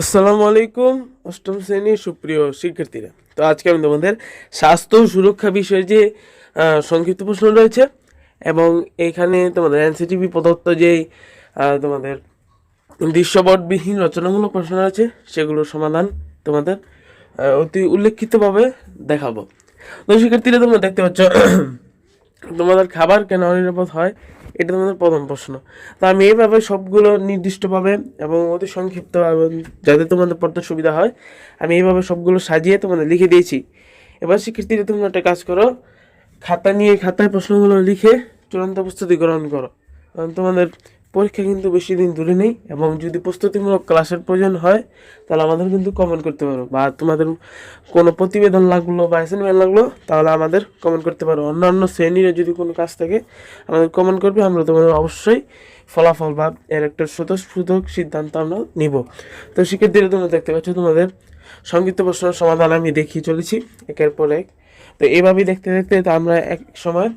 আসসালামু আলাইকুম, অষ্টম শ্রেণির সুপ্রিয় শিক্ষার্থীরা। তো আজকে আমি তোমাদের স্বাস্থ্য সুরক্ষা বিষয়ে যে সংক্ষিপ্ত প্রশ্ন রয়েছে এবং এখানে তোমাদের এনসিটিভি প্রদত্ত যেই তোমাদের দৃশ্যপটবিহীন রচনামূলক প্রশ্ন রয়েছে, সেগুলোর সমাধান তোমাদের অতি উল্লেখিতভাবে দেখাবো। তো শিক্ষার্থীরা তোমরা দেখতে পাচ্ছ, তোমাদের খাবার কেন অনিরাপদ হয়? এটা তোমাদের প্রথম প্রশ্ন। তো আমি এইভাবে সবগুলো নির্দিষ্টভাবে এবং অতি সংক্ষিপ্ত যাতে তোমাদের পড়তে সুবিধা হয়, আমি এইভাবে সবগুলো সাজিয়ে তোমাদের লিখে দিয়েছি। এবার শিক্ষার্থীরা তুমি একটা কাজ করো, খাতা নিয়ে খাতায় প্রশ্নগুলো লিখে চূড়ান্ত প্রস্তুতি গ্রহণ করো। কারণ তোমাদের পরীক্ষা কিন্তু বেশি দিন দূরে নেই এবং যদি প্রস্তুতিমূলক ক্লাসের প্রয়োজন হয়, তাহলে আমাদের কিন্তু কমেন্ট করতে পারো। বা তোমাদের কোনো প্রতিবেদন লাগল বা অ্যাসাইনমেন্ট লাগল, তাহলে আমাদের কমেন্ট করতে পারো। অন্যান্য শ্রেণির যদি কোনো কাজ থাকে, আমাদের কমেন্ট করবে, আমরা তোমাদের অবশ্যই ফলাফল বা এর একটা স্বতঃস্ফূর্তক সিদ্ধান্ত আমরা নিব। তো শিক্ষার্থীরা, তোমরা দেখতে পাচ্ছ তোমাদের সংক্ষিপ্ত প্রশ্নের সমাধান আমি দেখিয়ে চলেছি। একের পর এক। তো এইভাবেই দেখতে দেখতে তো আমরা এক সময়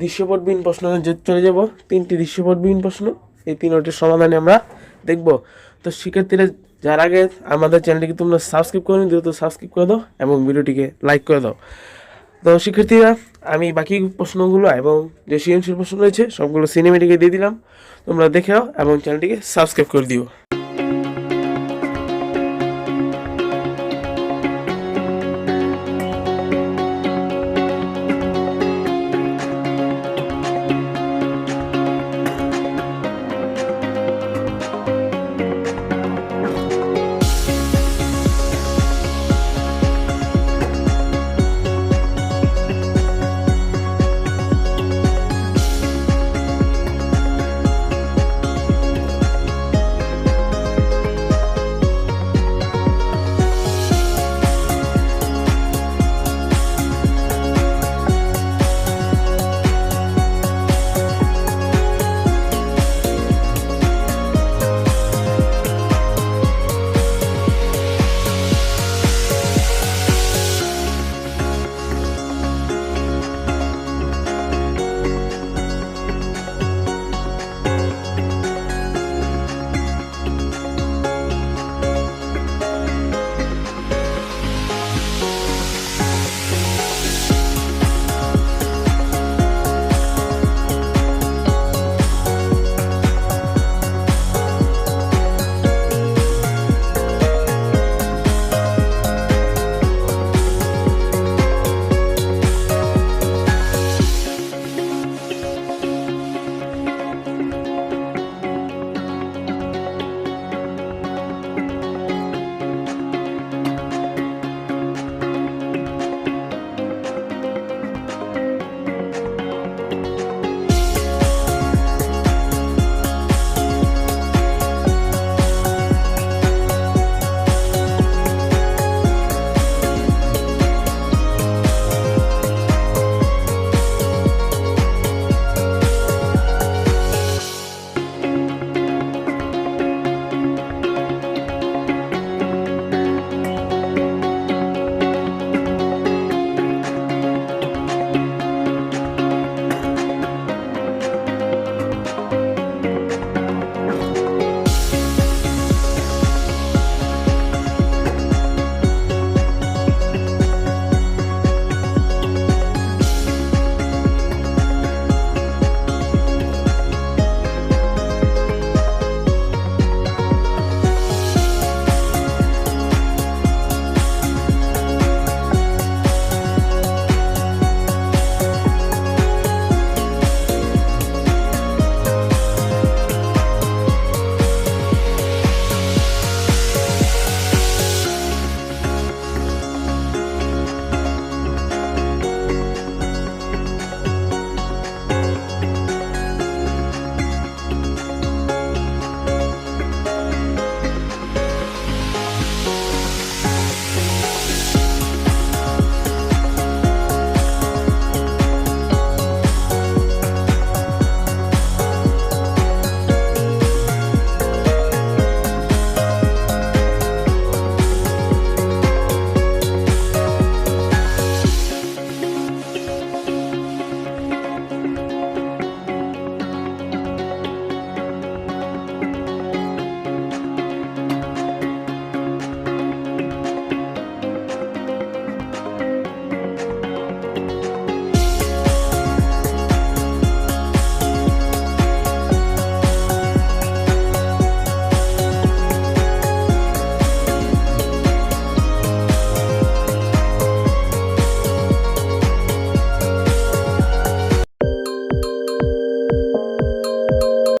দৃশ্যপটবিহীন প্রশ্ন চলে যাব। তিনটি দৃশ্যপটবিহীন প্রশ্ন। এই তিনটির সমাধানে আমরা দেখব। তো শিক্ষার্থীরা, যার আগে আমাদের চ্যানেলটিকে তোমরা সাবস্ক্রাইব করে দ্রুত সাবস্ক্রাইব করে দাও এবং ভিডিওটিকে লাইক করে দাও। তো শিক্ষার্থীরা, আমি বাকি প্রশ্নগুলো এবং যে সৃজনশীল প্রশ্ন রয়েছে, সবগুলো সিনেমেটিকে দিয়ে দিলাম। তোমরা দেখে নাও এবং চ্যানেলটিকে সাবস্ক্রাইব করে দিও।